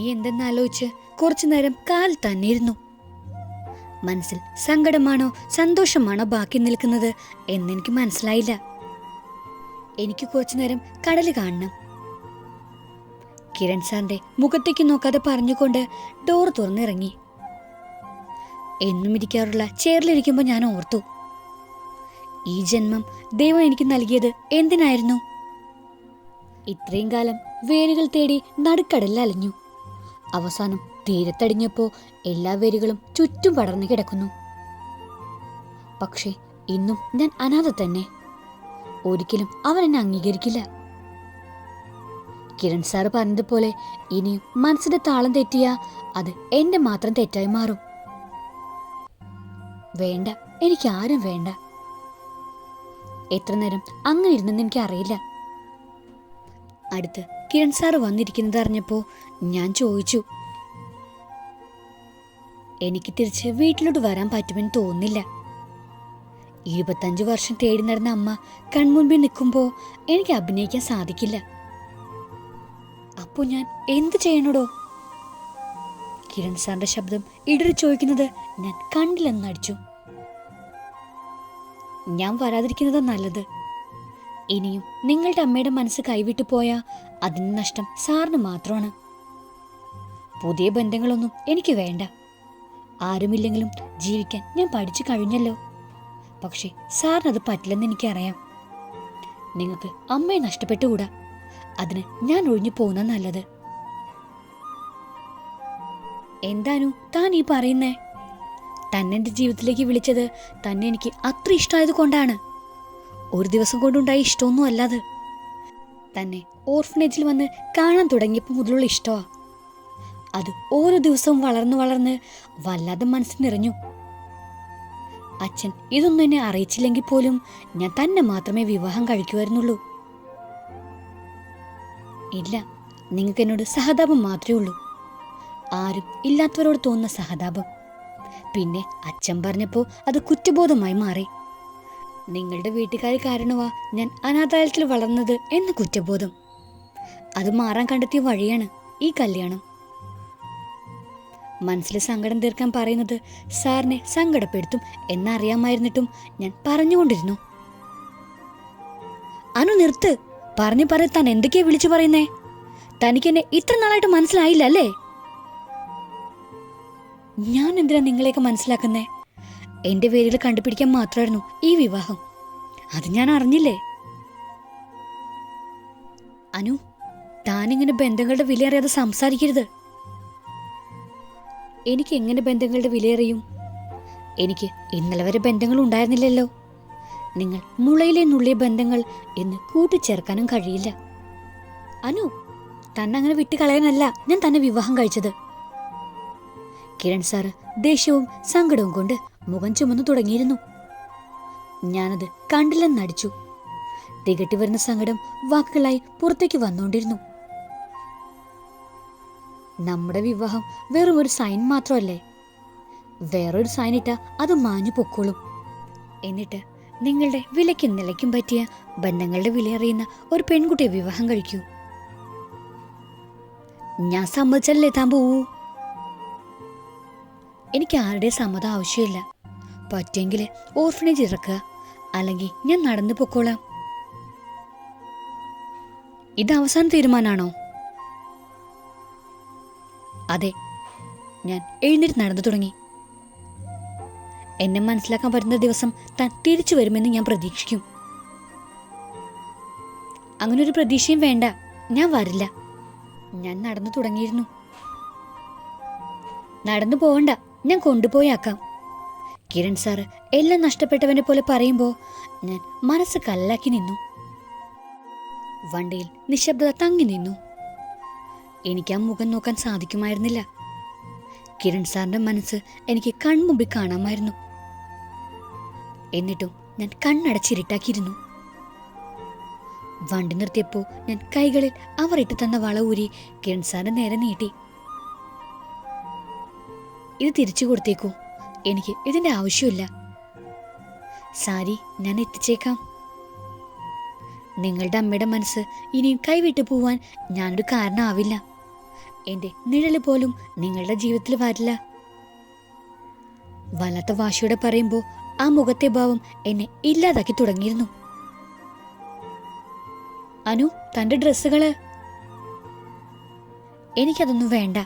ഇനി എന്തെന്നാലോചിച്ച് കുറച്ചു നേരം കാൽ തന്നെ ഇരുന്നു മനസ്സിൽ സങ്കടമാണോ സന്തോഷമാണോ ബാക്കി നിൽക്കുന്നത് എന്നെനിക്ക് മനസ്സിലായില്ല. എനിക്ക് കുറച്ചു നേരം കടൽ കാണണം. കിരൺ സാറിന്റെ മുഖത്തേക്ക് നോക്കാതെ പറഞ്ഞുകൊണ്ട് ഡോർ തുറന്നിറങ്ങി. എന്നും ഇരിക്കാറുള്ള ചെയറിലിരിക്കുമ്പോൾ ഞാൻ ഓർത്തു. ഈ ജന്മം ദൈവം എനിക്ക് നൽകിയത് എന്തിനായിരുന്നു? ഇത്രയും കാലം വേരുകൾ തേടി നടുക്കടലിൽ അലഞ്ഞു അവസാനം തീരത്തടിഞ്ഞപ്പോ എല്ലാ വേരുകളും ചുറ്റും പടർന്നു കിടക്കുന്നു. പക്ഷേ ഇന്നും ഞാൻ അനാഥ തന്നെ. ഒരിക്കലും അവൻ എന്നെ അംഗീകരിക്കില്ല. കിരൺ സാറ് പറഞ്ഞതുപോലെ ഇനിയും മനസ്സിന്റെ താളം തെറ്റിയ അത് എന്റെ മാത്രം തെറ്റായി മാറും. വേണ്ട എനിക്ക് ആരും വേണ്ട. എത്ര നേരം അങ്ങനെ ഇരുന്നെന്ന് എനിക്ക് അറിയില്ല അടുത്ത് കിരൺ സാറ് വന്നിരിക്കുന്നത് അറിഞ്ഞപ്പോ ഞാൻ ചോദിച്ചു. എനിക്ക് തിരിച്ച് വീട്ടിലോട്ട് വരാൻ പറ്റുമെന്ന് തോന്നുന്നില്ല. ഇരുപത്തഞ്ച് വർഷം തേടി നടന്ന അമ്മ കൺമുൻപിൽ നിൽക്കുമ്പോൾ എനിക്ക് അഭിനയിക്കാൻ സാധിക്കില്ല. അപ്പോൾ ഞാൻ എന്ത് ചെയ്യണോടോ? കിരൺ സാറിന്റെ ശബ്ദം ഇടറി ചോദിക്കുന്നത് ഞാൻ കണ്ടില്ലെന്ന് അടിച്ചു ഞാൻ വരാതിരിക്കുന്നതാ നല്ലത്. ഇനിയും നിങ്ങളുടെ അമ്മയുടെ മനസ്സ് കൈവിട്ടു പോയാ അതിന് നഷ്ടം സാറിന് മാത്രമാണ്. പുതിയ ബന്ധങ്ങളൊന്നും എനിക്ക് വേണ്ട. ആരുമില്ലെങ്കിലും ജീവിക്കാൻ ഞാൻ പഠിച്ചു കഴിഞ്ഞല്ലോ. പക്ഷേ സാറിനത് പറ്റില്ലെന്ന് എനിക്കറിയാം. നിങ്ങൾക്ക് അമ്മയെ നഷ്ടപ്പെട്ടുകൂടാ. അതിന് ഞാൻ ഒഴിഞ്ഞു പോകുന്ന നല്ലത്. എന്താനു താൻ ഈ പറയുന്നേ? തന്നെ എന്റെ ജീവിതത്തിലേക്ക് വിളിച്ചത് തന്നെ എനിക്ക് അത്ര ഇഷ്ടമായത് കൊണ്ടാണ്. ഒരു ദിവസം കൊണ്ടുണ്ടായ ഇഷ്ടമൊന്നും അല്ലാതെ. തന്നെ ഓർഫനേജിൽ വന്ന് കാണാൻ തുടങ്ങിയപ്പോൾ മുതലുള്ള ഇഷ്ടമാ അത് ഓരോ ദിവസവും വളർന്നു വളർന്ന് വല്ലാതെ മനസ്സിൽ നിറഞ്ഞു. അച്ഛൻ ഇതൊന്നും എന്നെ അറിയിച്ചില്ലെങ്കിൽ പോലും ഞാൻ തന്നെ മാത്രമേ വിവാഹം കഴിക്കുമായിരുന്നുള്ളൂ. ഇല്ല നിങ്ങൾക്ക് എന്നോട് സഹതാപം മാത്രമേ ഉള്ളൂ. ആരും ഇല്ലാത്തവരോട് തോന്നുന്ന സഹതാപം. പിന്നെ അച്ഛൻ പറഞ്ഞപ്പോൾ അത് കുറ്റബോധമായി മാറി. നിങ്ങളുടെ വീട്ടുകാർ കാരണമാ ഞാൻ അനാഥാലയത്തിൽ വളർന്നത് എന്ന കുറ്റബോധം. അത് മാറാൻ കണ്ടെത്തിയ വഴിയാണ് ഈ കല്യാണം. മനസ്സിൽ സങ്കടം തീർക്കാൻ പറയുന്നത് സാറിനെ സങ്കടപ്പെടുത്തും എന്നറിയാമായിരുന്നിട്ടും ഞാൻ പറഞ്ഞുകൊണ്ടിരുന്നു. അനു നിർത്ത്. പറഞ്ഞു പറ താൻ എന്തൊക്കെയാ വിളിച്ചു പറയുന്നേ? തനിക്ക് എന്നെ ഇത്ര നാളായിട്ട് മനസ്സിലായില്ല അല്ലേ ഞാൻ എന്തിനാ നിങ്ങളെയൊക്കെ മനസ്സിലാക്കുന്നേ? എന്റെ പേരിൽ കണ്ടുപിടിക്കാൻ മാത്രമായിരുന്നു ഈ വിവാഹം. അത് ഞാൻ അറിഞ്ഞില്ലേ? അനു താനിങ്ങനെ ബന്ധങ്ങളുടെ വില അറിയാതെ സംസാരിക്കരുത്. എനിക്ക് എങ്ങനെ ബന്ധങ്ങളുടെ വിലയറിയും? എനിക്ക് ഇന്നലെ വരെ ബന്ധങ്ങൾ ഉണ്ടായിരുന്നില്ലല്ലോ. നിങ്ങൾ മുളയിലെ നുള്ളിയ ബന്ധങ്ങൾ എന്ന് കൂട്ടിച്ചേർക്കാനും കഴിയില്ല. അനു തന്നെ അങ്ങനെ വിട്ടുകളയാനല്ല ഞാൻ തന്നെ വിവാഹം കഴിച്ചത്. കിരൺ സാറ് ദേഷ്യവും സങ്കടവും കൊണ്ട് മുഖം ചുമന്നു തുടങ്ങിയിരുന്നു. ഞാനത് കണ്ടില്ലെന്നടിച്ചു തികട്ടി വരുന്ന സങ്കടം വാക്കുകളായി പുറത്തേക്ക് വന്നുകൊണ്ടിരുന്നു. നമ്മുടെ വിവാഹം വെറും ഒരു സൈൻ മാത്രമല്ലേ? വേറൊരു സൈൻ ഇട്ട അത് മാഞ്ഞു പൊക്കോളും. എന്നിട്ട് നിങ്ങളുടെ വിലയ്ക്കും നിലയ്ക്കും പറ്റിയ ബന്ധങ്ങളുടെ വില അറിയുന്ന ഒരു പെൺകുട്ടിയെ വിവാഹം കഴിക്കൂ. ഞാൻ സമ്മതിച്ചല്ലേ താൻ പോവൂ? എനിക്ക് ആരുടെ സമ്മതം ആവശ്യമില്ല. പറ്റുമെങ്കിൽ ഓർഫനേജ് ഇറക്കുക. അല്ലെങ്കിൽ ഞാൻ നടന്നു പൊക്കോളാം. ഇത് അവസാന തീരുമാനമാണോ അതെ ഞാൻ എഴുന്നേറ്റ് നടന്നു തുടങ്ങി. എന്നെ മനസ്സിലാക്കാൻ പറ്റുന്ന ദിവസം താൻ തിരിച്ചു വരുമെന്ന് ഞാൻ പ്രതീക്ഷിക്കും. അങ്ങനെ ഒരു പ്രതീക്ഷയും വേണ്ട. ഞാൻ വരില്ല. ഞാൻ നടന്നു തുടങ്ങിയിരുന്നു. നടന്നു പോവണ്ട. ഞാൻ കൊണ്ടുപോയാക്കാം. കിരൺ സാർ എല്ലാം നഷ്ടപ്പെട്ടവനെ പോലെ പറയുമ്പോൾ ഞാൻ മനസ്സ് കല്ലാക്കി നിന്നു. വണ്ടിയിൽ നിശബ്ദത തങ്ങി നിന്നു. എനിക്ക് ആ മുഖം നോക്കാൻ സാധിക്കുമായിരുന്നില്ല. കിരൺ സാറിന്റെ മനസ്സ് എനിക്ക് കൺമുമ്പിൽ കാണാമായിരുന്നു. എന്നിട്ടും ഞാൻ കണ്ണടച്ചിരിട്ടാക്കിയിരുന്നു വണ്ടി നിർത്തിയപ്പോൾ ഞാൻ കൈകളിൽ അവർ ഇട്ടു തന്ന വള ഊരി കിരൺ സാറിന്റെ നേരെ നീട്ടി. ഇത് തിരിച്ചു കൊടുത്തേക്കൂ. എനിക്ക് ഇതിന്റെ ആവശ്യമില്ല. സാരി ഞാൻ എത്തിച്ചേക്കാം. നിങ്ങളുടെ അമ്മയുടെ മനസ്സ് ഇനിയും കൈവിട്ടു പോവാൻ ഞാനൊരു കാരണമാവില്ല എന്റെ നിഴൽ പോലും നിങ്ങളുടെ ജീവിതത്തിൽ വരില്ല. വല്ലാത്ത വാശിയോടെ പറയുമ്പോൾ ആ മുഖത്തെ ഭാവം എന്നെ ഇല്ലാതാക്കി തുടങ്ങിയിരുന്നു. അനു തന്റെ ഡ്രസ്സുകൾ? എനിക്കതൊന്നും വേണ്ട.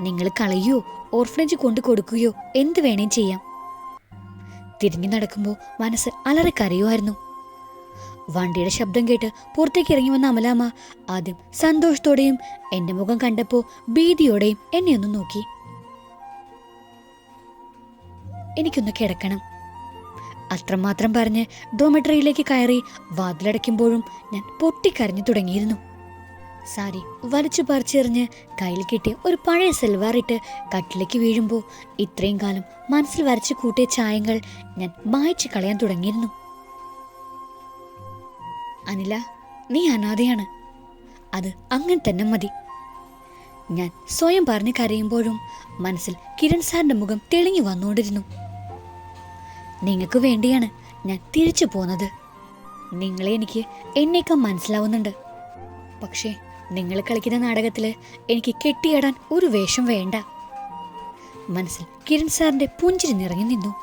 നിങ്ങൾ കളയോ ഓർഫനേജ് കൊണ്ടു കൊടുക്കുകയോ എന്ത് വേണേ ചെയ്യാം. തിരിഞ്ഞു നടക്കുമ്പോൾ മനസ്സ് അലറിക്കറിയുമായിരുന്നു വണ്ടിയുടെ ശബ്ദം കേട്ട് പുറത്തേക്ക് ഇറങ്ങി വന്ന അമലാമ്മ ആദ്യം സന്തോഷത്തോടെയും എന്റെ മുഖം കണ്ടപ്പോൾ ഭീതിയോടെയും എന്നെ ഒന്ന് നോക്കി. എനിക്കൊന്ന് കിടക്കണം. അത്രമാത്രം പറഞ്ഞ് ഡോമെട്രിയിലേക്ക് കയറി വാതിലടയ്ക്കുമ്പോഴും ഞാൻ പൊട്ടിക്കരഞ്ഞു തുടങ്ങിയിരുന്നു. സാരി വലിച്ചു പറിച്ചെറിഞ്ഞ് കയ്യിൽ കിട്ടിയ ഒരു പഴയ സെൽവാർ ഇട്ട് കട്ടിലേക്ക് വീഴുമ്പോൾ ഇത്രയും കാലം മനസ്സിൽ വരച്ചു കൂട്ടിയ ചായങ്ങൾ ഞാൻ മായ്ച്ചു കളയാൻ തുടങ്ങിയിരുന്നു. അനില നീ അനാഥയാണ്. അത് അങ്ങനെ തന്നെ മതി. ഞാൻ സ്വയം പറഞ്ഞ് കരയുമ്പോഴും മനസ്സിൽ കിരൺ സാറിന്റെ മുഖം തെളിഞ്ഞു വന്നുകൊണ്ടിരുന്നു. നിങ്ങൾക്ക് വേണ്ടിയാണ് ഞാൻ തിരിച്ചു പോന്നത്. നിങ്ങളെ എനിക്ക് എന്നേക്കാൾ മനസ്സിലാവുന്നുണ്ട്. പക്ഷേ നിങ്ങൾ കളിക്കുന്ന നാടകത്തിൽ എനിക്ക് കെട്ടിയാടാൻ ഒരു വേഷം വേണ്ട. മനസ്സിൽ കിരൺ സാറിന്റെ പുഞ്ചിരി നിറഞ്ഞു നിന്നു.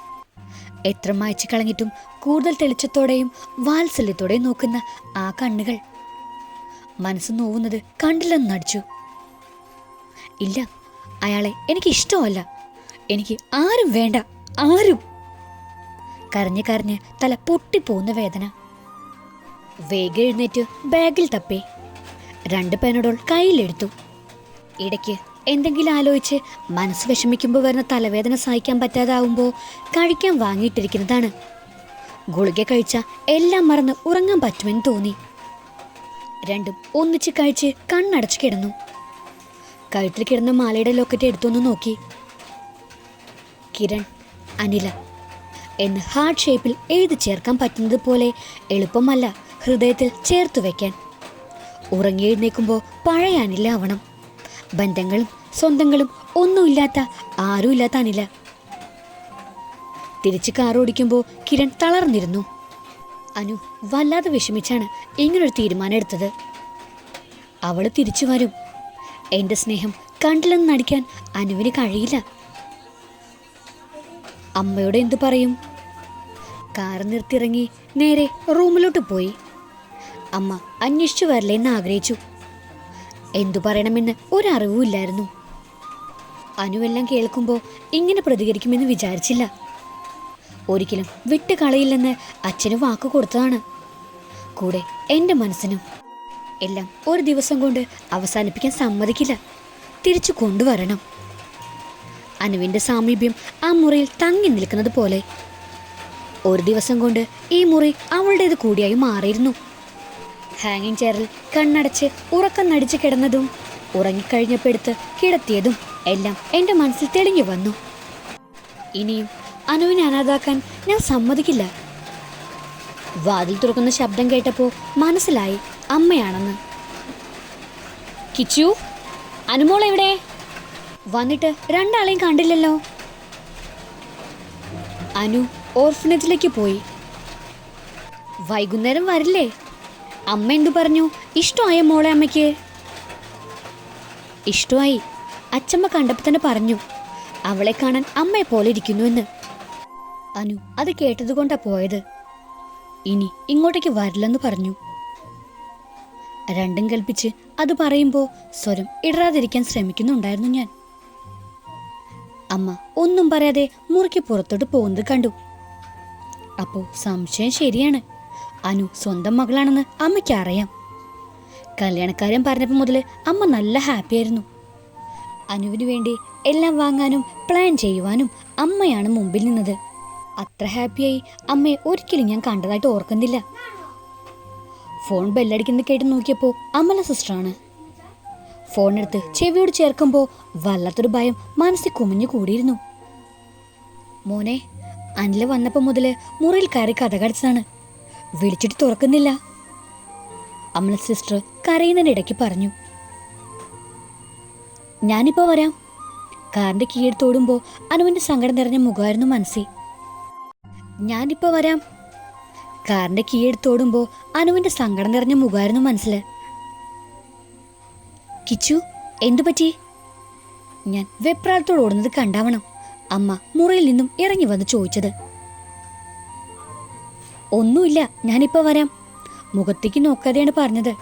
എത്ര മായ്ച്ചു കളഞ്ഞിട്ടും കൂടുതൽ തെളിച്ചത്തോടെയും വാത്സല്യത്തോടെയും നോക്കുന്ന ആ കണ്ണുകൾ. മനസ്സ് നോവുന്നത് കണ്ടില്ലെന്ന് നടിച്ചു. ഇല്ല അയാളെ എനിക്ക് ഇഷ്ടമല്ല. എനിക്ക് ആരും വേണ്ട ആരും. കരഞ്ഞ് കരഞ്ഞ് തല പൊട്ടിപ്പോകുന്ന വേദന. വേഗം എഴുന്നേറ്റ് ബാഗിൽ തപ്പി. രണ്ട് പെനഡോൾ കയ്യിലെടുത്തു. ഇടയ്ക്ക് എന്തെങ്കിലും ആലോചിച്ച് മനസ്സ് വിഷമിക്കുമ്പോൾ വരുന്ന തലവേദന സഹിക്കാൻ പറ്റാതാവുമ്പോൾ കഴിക്കാൻ വാങ്ങിയിട്ടിരിക്കുന്നതാണ്. ഗുളിക കഴിച്ച എല്ലാം മറന്ന് ഉറങ്ങാൻ പറ്റുമെന്ന് തോന്നി. രണ്ടും ഒന്നിച്ച് കഴിച്ച് കണ്ണടച്ച് കിടന്നു. കഴുത്തിൽ കിടന്ന മാലയുടെ ലോക്കറ്റ് എടുത്തൊന്ന് നോക്കി. കിരൺ അനില എന്ന് ഹാർട്ട് ഷേപ്പിൽ എഴുതി ചേർക്കാൻ പറ്റുന്നത് പോലെ എളുപ്പമല്ല ഹൃദയത്തിൽ ചേർത്തു വെക്കാൻ. ഉറങ്ങി എഴുന്നേക്കുമ്പോൾ പഴയ അനില ആവണം ബന്ധങ്ങളും സ്വന്തങ്ങളും ഒന്നുമില്ലാത്ത ആരുമില്ലാത്ത അനില തിരിച്ച് കാർ ഓടിക്കുമ്പോൾ കിരൺ തളർന്നിരുന്നു. അനു വല്ലാതെ വിഷമിച്ചാണ് ഇങ്ങനൊരു തീരുമാനം എടുത്തത് അവൾ തിരിച്ചു വരും. എന്റെ സ്നേഹം കണ്ടില്ലെന്ന് നടിക്കാൻ അനുവിന് കഴിയില്ല. അമ്മയോട് എന്തു പറയും? കാർ നിർത്തിയിറങ്ങി നേരെ റൂമിലോട്ട് പോയി. അമ്മ അന്വേഷിച്ചു വരില്ലെന്ന് ആഗ്രഹിച്ചു. എന്തു പറയണമെന്ന് ഒരറിവുമില്ലായിരുന്നു അനുവെല്ലാം കേൾക്കുമ്പോൾ ഇങ്ങനെ പ്രതികരിക്കുമെന്ന് വിചാരിച്ചില്ല. ഒരിക്കലും വിട്ട് കളയില്ലെന്ന് അച്ഛന് വാക്ക് കൊടുത്തതാണ്. കൂടെ എന്റെ മനസ്സിനും എല്ലാം ഒരു ദിവസം കൊണ്ട് അവസാനിപ്പിക്കാൻ സമ്മതിക്കില്ല. തിരിച്ചു കൊണ്ടുവരണം. അനുവിന്റെ സാമീപ്യം ആ മുറിയിൽ തങ്ങി നിൽക്കുന്നത് പോലെ. ഒരു ദിവസം കൊണ്ട് ഈ മുറി അവളുടേത് കൂടിയായി മാറിയിരുന്നു. ഹാങ്ങിങ് ചെയറിൽ കണ്ണടച്ച് ഉറക്കം നടിച്ചു കിടന്നതും ഉറങ്ങിക്കഴിഞ്ഞപ്പെടുത്ത് കിടത്തിയതും എല്ലാം എന്റെ മനസ്സിൽ തെളിഞ്ഞു വന്നു. ഇനിയും അനുവിനെ അനാഥാക്കാൻ ഞാൻ സമ്മതിക്കില്ല. വാതിൽ തുറക്കുന്ന ശബ്ദം കേട്ടപ്പോൾ മനസ്സിലായി അമ്മയാണെന്ന്. കിച്ചു അനുമോൾ എവിടെ? വന്നിട്ട് രണ്ടാളെയും കണ്ടില്ലല്ലോ. അനു ഓർഫനേജിലേക്ക് പോയി. വൈകുന്നേരം വരില്ലേ? അമ്മ എന്തു പറഞ്ഞു? ഇഷ്ടമായ മോളെ അമ്മയ്ക്ക്? ഇഷ്ടമായി. അച്ചമ്മ കണ്ടപ്പോൾ തന്നെ പറഞ്ഞു. അവളെ കാണാൻ അമ്മയെ പോലെ ഇരിക്കുന്നു എന്ന്. അനു അത് കേട്ടതുകൊണ്ടാ പോയത്. ഇനി ഇങ്ങോട്ടേക്ക് വരില്ലെന്ന് പറഞ്ഞു. രണ്ടും കൽപ്പിച്ച് അത് പറയുമ്പോൾ സ്വരം ഇടറാതിരിക്കാൻ ശ്രമിക്കുന്നുണ്ടായിരുന്നു ഞാൻ. അമ്മ ഒന്നും പറയാതെ മുറിക്ക് പുറത്തോട്ട് പോകുന്നത് കണ്ടു. അപ്പോ സംശയം ശരിയാണ്. അനു സ്വന്തം മകളാണെന്ന് അമ്മയ്ക്ക് അറിയാം. കല്യാണക്കാരൻ പറഞ്ഞപ്പോൾ മുതൽ അമ്മ നല്ല ഹാപ്പിയായിരുന്നു അനുവിന് വേണ്ടി എല്ലാം വാങ്ങാനും പ്ലാൻ ചെയ്യുവാനും അമ്മയാണ് മുമ്പിൽ നിന്നത്. അത്ര ഹാപ്പിയായി അമ്മയെ ഒരിക്കലും ഞാൻ കണ്ടതായിട്ട് ഓർക്കുന്നില്ല. ഫോൺ ബെല്ലടിക്കുന്നത് കേട്ട് നോക്കിയപ്പോൾ അമല സിസ്റ്ററാണ് ഫോൺ എടുത്ത് ചെവിയോട് ചേർക്കുമ്പോൾ വല്ലാത്തൊരു ഭയം മനസ്സിൽ കുമിഞ്ഞു കൂടിയിരുന്നു. മോനെ അനില വന്നപ്പോൾ മുതൽ മുറിയിൽ കയറി കഥ കടിച്ചതാണ്. വിളിച്ചിട്ട് തുറക്കുന്നില്ല. അമല സിസ്റ്റർ കരയുന്നതിനിടയ്ക്ക് പറഞ്ഞു. ഞാനിപ്പോൾ വരാം. കാറിന്റെ കീഴത്തോടുമ്പോൾ അനുവിന്റെ സങ്കടം നിറഞ്ഞ മുഖമായിരുന്നു മനസ്സിൽ ഞാനിപ്പോൾ വരാം. കാറിന്റെ കീഴത്തോടുമ്പോൾ അനുവിന്റെ സങ്കടം നിറഞ്ഞ മുഖമായിരുന്നു മനസ്സിൽ കിച്ചു എന്തു പറ്റി? ഞാൻ വെപ്രാളത്തോട് ഓടുന്നത് കണ്ടാവണം അമ്മ മുറിയിൽ നിന്നും ഇറങ്ങി വന്ന് ചോദിച്ചത്. ഒന്നുമില്ല ഞാനിപ്പോ വരാം. മുഖത്തേക്ക് നോക്കാതെയാണ് പറഞ്ഞത്.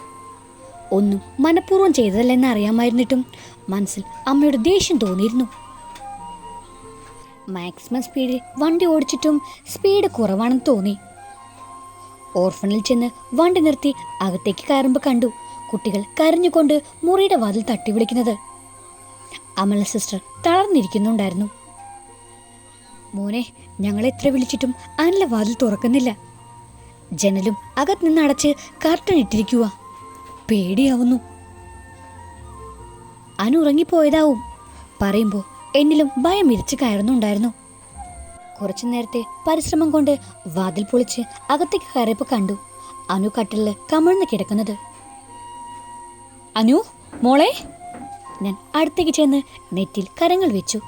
ഒന്നും മനഃപൂർവം ചെയ്തതല്ലെന്ന് അറിയാമായിരുന്നിട്ടും മനസ്സിൽ അമ്മയുടെ ദേഷ്യം തോന്നിയിരുന്നു. മാക്സിമം സ്പീഡിൽ വണ്ടി ഓടിച്ചിട്ടും സ്പീഡ് കുറവാണെന്ന് തോന്നി. ഓർഫണിൽ ചെന്ന് വണ്ടി നിർത്തി അകത്തേക്ക് കയറുമ്പോൾ കണ്ടു കുട്ടികൾ കരഞ്ഞുകൊണ്ട് മുറിയുടെ വാതിൽ തട്ടി വിളിക്കുന്നത്. അമല സിസ്റ്റർ തളർന്നിരിക്കുന്നുണ്ടായിരുന്നു. മോനെ ഞങ്ങൾ എത്ര വിളിച്ചിട്ടും അനിലെ വാതിൽ തുറക്കുന്നില്ല. ജനലും അകത്ത് നിന്ന് അടച്ച് കർട്ടൻ ഇട്ടിരിക്കുക പേടിയാവുന്നു. അനു ഉറങ്ങിപ്പോയതാവും. പറയുമ്പോൾ എന്നിലും ഭയം ഇരിച്ചു കയറുന്നുണ്ടായിരുന്നു. കുറച്ചു നേരത്തെ പരിശ്രമം കൊണ്ട് വാതിൽ പൊളിച്ച് അകത്തേക്ക് കയറിയപ്പോൾ കണ്ടു അനു കട്ടിലിൽ കമിഴ്ന്ന് കിടക്കുന്നത്. അനു മോളെ? ഞാൻ അടുത്തേക്ക് ചെന്ന് നെറ്റിൽ കരങ്ങൾ വെച്ചു.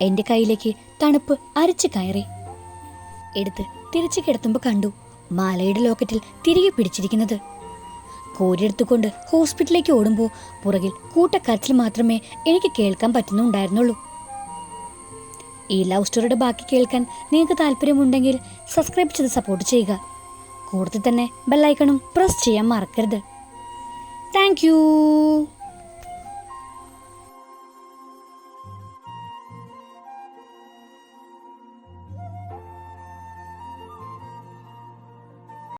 എന്റെ കയ്യിലേക്ക് തണുപ്പ് അരിച്ചു കയറി. എടുത്ത് തിരിച്ചു കിടത്തുമ്പോൾ കണ്ടു. മാലയുടെ ലോക്കറ്റിൽ തിരികെ പിടിച്ചിരിക്കുന്നത്. കോരിയെടുത്തുകൊണ്ട് ഹോസ്പിറ്റലിലേക്ക് ഓടുമ്പോൾ പുറകിൽ കൂട്ടക്കരച്ചിൽ മാത്രമേ എനിക്ക് കേൾക്കാൻ പറ്റുന്നുണ്ടായിരുന്നുള്ളൂ. ഈ ലവ് സ്റ്റോറിയുടെ ബാക്കി കേൾക്കാൻ നിങ്ങൾക്ക് താല്പര്യമുണ്ടെങ്കിൽ സബ്സ്ക്രൈബ് ചെയ്ത് സപ്പോർട്ട് ചെയ്യുക. കൂടുതൽ തന്നെ ബെല്ലൈക്കണും പ്രസ് ചെയ്യാൻ മറക്കരുത്. താങ്ക്